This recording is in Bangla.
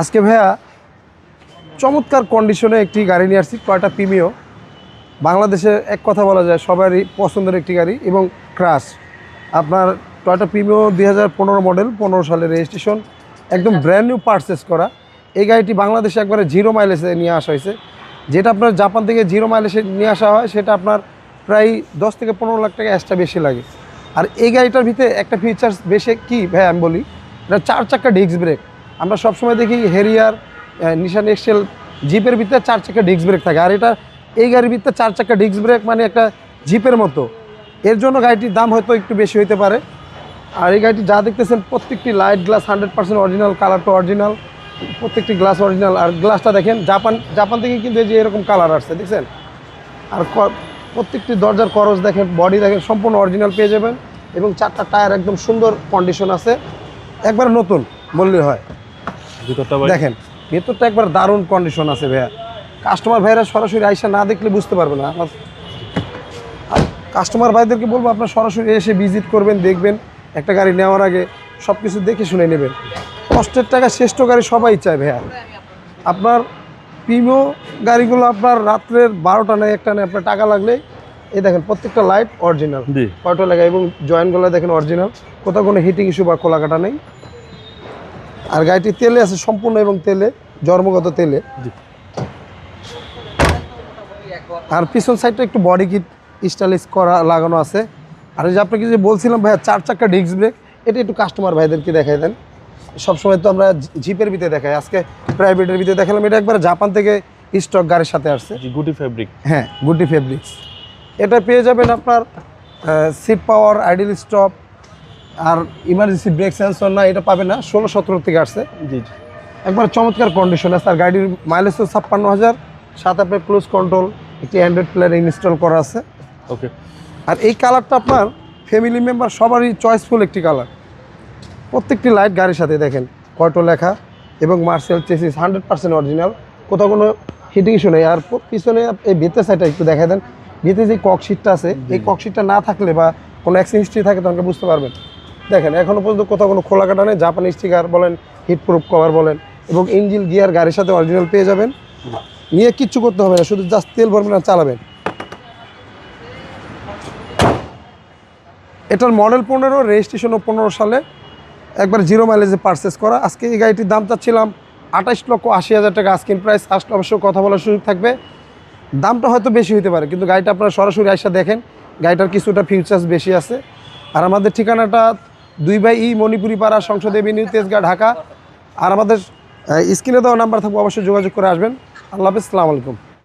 আজকে ভাইয়া চমৎকার কন্ডিশনে একটি গাড়ি নিয়ে আসছি টয়টা প্রিমিও বাংলাদেশে এক কথা বলা যায়, সবারই পছন্দের একটি গাড়ি এবং ক্রাশ আপনার টয়টা প্রিমিও দুই হাজার পনেরো মডেল পনেরো সালের রেজিস্ট্রেশন একদম ব্র্যান্ড নিউ পারচেস করা। এই গাড়িটি বাংলাদেশে একবারে জিরো মাইলেজে নিয়ে আসা হয়েছে। যেটা আপনার জাপান থেকে জিরো মাইলেজে নিয়ে আসা হয়, সেটা আপনার প্রায় দশ থেকে পনেরো লাখ টাকা এক্সট্রা বেশি লাগে। আর এই গাড়িটার ভিতরে একটা ফিচার্স বেশি কি ভাই আমি বলি, এটা চার চাক্কা ডিস্ক ব্রেক আমরা সবসময় দেখি হেরিয়ার নিশান এক্সেল জিপের ভিতরে চার চাকা ডিস্ক ব্রেক থাকে। আর এটা এই গাড়ির ভিতরে চার চাকা ডিস্ক ব্রেক মানে একটা জিপের মতো। এর জন্য গাড়িটির দাম হয়তো একটু বেশি হতে পারে। আর এই গাড়িটি যা দেখতেছেন, প্রত্যেকটি light glass hundred percent original কালারটা অরিজিনাল প্রত্যেকটি গ্লাস অরিজিনাল আর গ্লাসটা দেখেন জাপান জাপান থেকে কিন্তু এই যে এরকম কালার আসছে, দেখছেন? আর প্রত্যেকটি দরজার করস দেখেন বডি দেখেন, সম্পূর্ণ অরিজিনাল পেয়ে যাবেন। এবং চারটা টায়ার একদম সুন্দর কন্ডিশন আছে। একবার নতুন বললে হয়। ভিতরটা ভাই। দেখেন ভেতরটা একবার দারুণ কন্ডিশন আছে ভাইয়া। কাস্টমার ভাইরা সরাসরি আইসা না দেখলে বুঝতে পারবে না। আমার কাস্টমার ভাইদেরকে বলব আপনার সরাসরি এসে ভিজিট করবেন দেখবেন একটা গাড়ি নেওয়ার আগে সব কিছু দেখে শুনে নেবেন। কষ্টের টাকা শ্রেষ্ঠ গাড়ি সবাই চায় ভাইয়া। আপনার প্রিমিও গাড়িগুলো আপনার রাত্রের বারোটা নেয় একটা নেয় আপনার টাকা লাগলে এই দেখেন প্রত্যেকটা লাইট অরিজিনাল কয়টা লাগা এবং জয়েন্টগুলো দেখেন অরিজিনাল কোথাও কোনো হিটিং ইস্যু বা খোলা কাটা নেই। আর গাড়িটি তেলে আছে সম্পূর্ণ এবং তেলে জন্মগত তেলে। আর পিছন সাইডটা একটু বডি কিট স্টাইলিশ করা লাগানো আছে। আর যে আপনাকে যে বলছিলাম ভাইয়া চার চাক্কা ডিস্ক ব্রেক এটা একটু কাস্টমার ভাইদেরকে দেখাই দেন। সবসময় তো আমরা জিপের ভিতরে দেখাই। আজকে প্রাইভেটের ভিতরে দেখালাম এটা একবার জাপান থেকে স্টক গাড়ির সাথে আসছে। গুটি ফেব্রিক হ্যাঁ গুডি ফেব্রিক্স এটা পেয়ে যাবেন আপনার সিট পাওয়ার আইডিয়াল স্টপ আর ইমার্জেন্সি ব্রেক সেন্সর না এটা পাবে না ষোলো সতেরো থেকে আসছে। জি জি। একবার চমৎকার কন্ডিশন আছে আর গাড়ির মাইলেজ তো ছাপ্পান্ন হাজার সাত আপনার ক্লোজ কন্ট্রোল একটি অ্যান্ড্রয়েড প্লেয়ার ইনস্টল করা আছে। ওকে আর এই কালারটা আপনার ফ্যামিলি মেম্বার সবারই চয়েসফুল একটি কালার প্রত্যেকটি লাইট গাড়ির সাথে দেখেন কয়টো লেখা এবং marshal chassis hundred percent original কোথাও কোনো হিটিং ইস্যু নেই। আর পিছনে এই ভিতরে সাইডটা একটু দেখা দেন। ভিতরে যে ককশিটটা আছে এই ককশিটটা না থাকলে বা কোনো অ্যাক্সিডেন্ট হিস্ট্রি থাকে তখন বুঝতে পারবেন। দেখেন এখনও পর্যন্ত কোথাও কোনো খোলা কাটা নেই। জাপানি স্টিকার বলেন হিট প্রুফ কভার বলেন, এবং ইঞ্জিন গিয়ার গাড়ির সাথে অরিজিনাল পেয়ে যাবেন। নিয়ে কিচ্ছু করতে হবে না, শুধু জাস্ট তেল ভরবেন আর চালাবেন। এটার মডেল পনেরো রেজিস্ট্রেশনও পনেরো সালে। একবার জিরো মাইলেজে পারচেস করা। আজকে এই গাড়িটির দাম চাচ্ছিলাম আঠাশ লক্ষ আশি হাজার টাকা। আজকিন প্রাইস আসলে অবশ্য কথা বলার সুযোগ থাকবে। দামটা হয়তো বেশি হতে পারে, কিন্তু গাড়িটা আপনারা সরাসরি আসা দেখেন। গাড়িটার কিছুটা ফিউচার্স বেশি আছে। আর আমাদের ঠিকানাটা দুই বাই ই মণিপুরি পাড়া সংসদ এভিনিউ তেজগাঁ, ঢাকা। আর আমাদের স্ক্রিনে দেওয়া নাম্বার থাকবে, অবশ্যই যোগাযোগ করে আসবেন। আল্লাহ হাফিজ আলাইকুম।